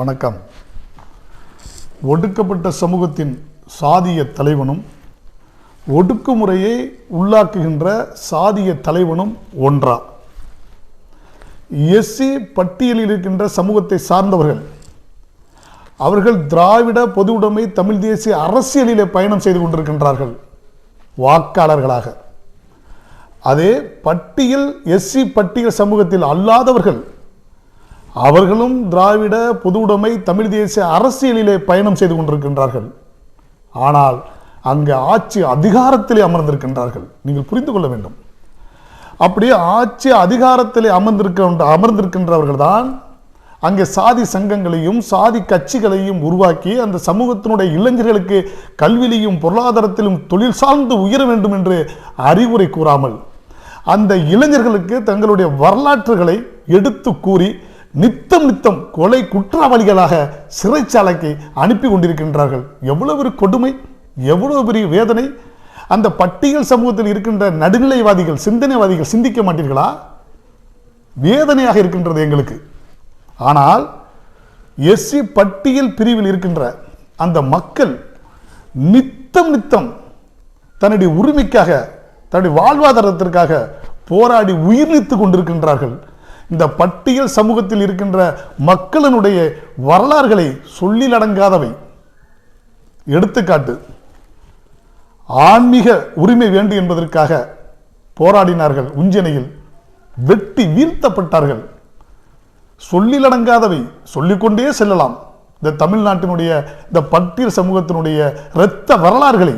வணக்கம். ஒடுக்கப்பட்ட சமூகத்தின் சாதிய தலைவனும் ஒடுக்குமுறையை உள்ளாக்குகின்ற சாதிய தலைவனும் ஒன்றா? எஸ்சி பட்டியலில் இருக்கின்ற சமூகத்தை சார்ந்தவர்கள் அவர்கள் திராவிட பொதுவுடைமை தமிழ் தேசிய அரசியலிலே பயணம் செய்து கொண்டிருக்கின்றார்கள் வாக்காளர்களாக. அதே பட்டியல் எஸ்சி பட்டியல் சமூகத்தில் அல்லாதவர்கள் அவர்களும் திராவிட பொதுவுடைமை தமிழ் தேசிய அரசியலிலே பயணம் செய்து கொண்டிருக்கின்றார்கள். ஆனால் அங்கு ஆட்சி அதிகாரத்திலே அமர்ந்திருக்கின்றார்கள். நீங்கள் புரிந்து கொள்ள வேண்டும். அப்படியே ஆட்சி அதிகாரத்திலே அமர்ந்திருக்க அமர்ந்திருக்கின்றவர்கள் தான் அங்கே சாதி சங்கங்களையும் சாதி கட்சிகளையும் உருவாக்கி அந்த சமூகத்தினுடைய இளைஞர்களுக்கு கல்வியிலையும் பொருளாதாரத்திலும் தொழில் சார்ந்து உயர வேண்டும் என்று அறிவுரை கூறாமல் அந்த இளைஞர்களுக்கு தங்களுடைய வரலாற்றுகளை எடுத்து கூறி நித்தம் நித்தம் கொலை குற்றவாளிகளாக சிறைச்சாலைக்கு அனுப்பி கொண்டிருக்கின்றார்கள். எவ்வளவு பெரிய கொடுமை எவ்வளவு பெரிய வேதனை. அந்த பட்டியல் சமூகத்தில் இருக்கின்ற நடுநிலைவாதிகள் சிந்தனைவாதிகள் சிந்திக்க மாட்டீர்களா? வேதனையாக இருக்கின்றது எங்களுக்கு. ஆனால் எஸ்சி பட்டியல் பிரிவில் இருக்கின்ற அந்த மக்கள் நித்தம் நித்தம் தன்னுடைய உரிமைக்காக தன்னுடைய வாழ்வாதாரத்திற்காக போராடி உயிர் நீத்துக் கொண்டிருக்கின்றார்கள். இந்த பட்டியல் சமூகத்தில் இருக்கின்ற மக்களினுடைய வரலாறுகளை சொல்லிலடங்காதவை எடுத்துக்காட்டு ஆன்மீக உரிமை வேண்டும் என்பதற்காக போராடினார்கள் உஞ்சனையில் வெட்டி வீழ்த்தப்பட்டார்கள். சொல்லிலடங்காதவை சொல்லிக்கொண்டே செல்லலாம். இந்த தமிழ்நாட்டினுடைய இந்த பட்டியல் சமூகத்தினுடைய இரத்த வரலாறுகளை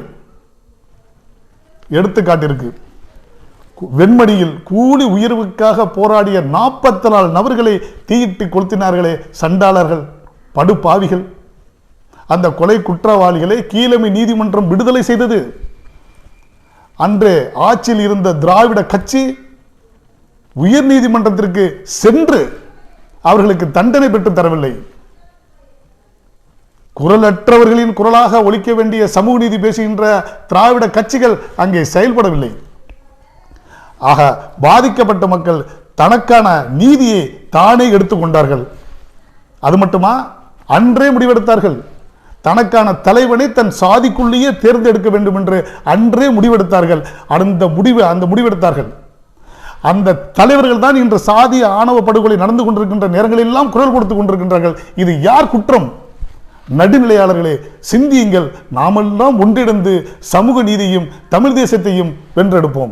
எடுத்துக்காட்டிருக்கு வெண்மணியில் கூலி உயர்வுக்காக போராடிய நாற்பத்தி நாலு நபர்களை தீயிட்டு கொளுத்தினார்களே சண்டாளர்கள் படுபாவிகள். அந்த கொலை குற்றவாளிகளை கீழமை நீதிமன்றம் விடுதலை செய்தது. அன்று ஆட்சியில் இருந்த திராவிட கட்சி உயர் நீதிமன்றத்திற்கு சென்று அவர்களுக்கு தண்டனை பெற்று தரவில்லை. குரலற்றவர்களின் குரலாக ஒழிக்க வேண்டிய சமூக நீதி பேசுகின்ற திராவிட கட்சிகள் அங்கே செயல்படவில்லை. ஆக பாதிக்கப்பட்ட மக்கள் தனக்கான நீதியை தானே எடுத்துக்கொண்டார்கள். அது மட்டுமா? அன்றே முடிவெடுத்தார்கள். தனக்கான தலைவனை தன் சாதிக்குள்ளேயே தேர்ந்தெடுக்க வேண்டும் என்று அன்றே முடிவெடுத்தார்கள். அந்த முடிவு அந்த முடிவெடுத்தார்கள். அந்த தலைவர்கள் தான் இன்று சாதி ஆணவ படுகொலை நடந்து கொண்டிருக்கின்ற நேரங்களெல்லாம் குரல் கொடுத்து கொண்டிருக்கின்றார்கள். இது யார் குற்றம்? நடுநிலையாளர்களே சிந்தியுங்கள். நாமெல்லாம் ஒன்றிணைந்து சமூக நீதியும் தமிழ் தேசத்தையும் வென்றெடுப்போம்.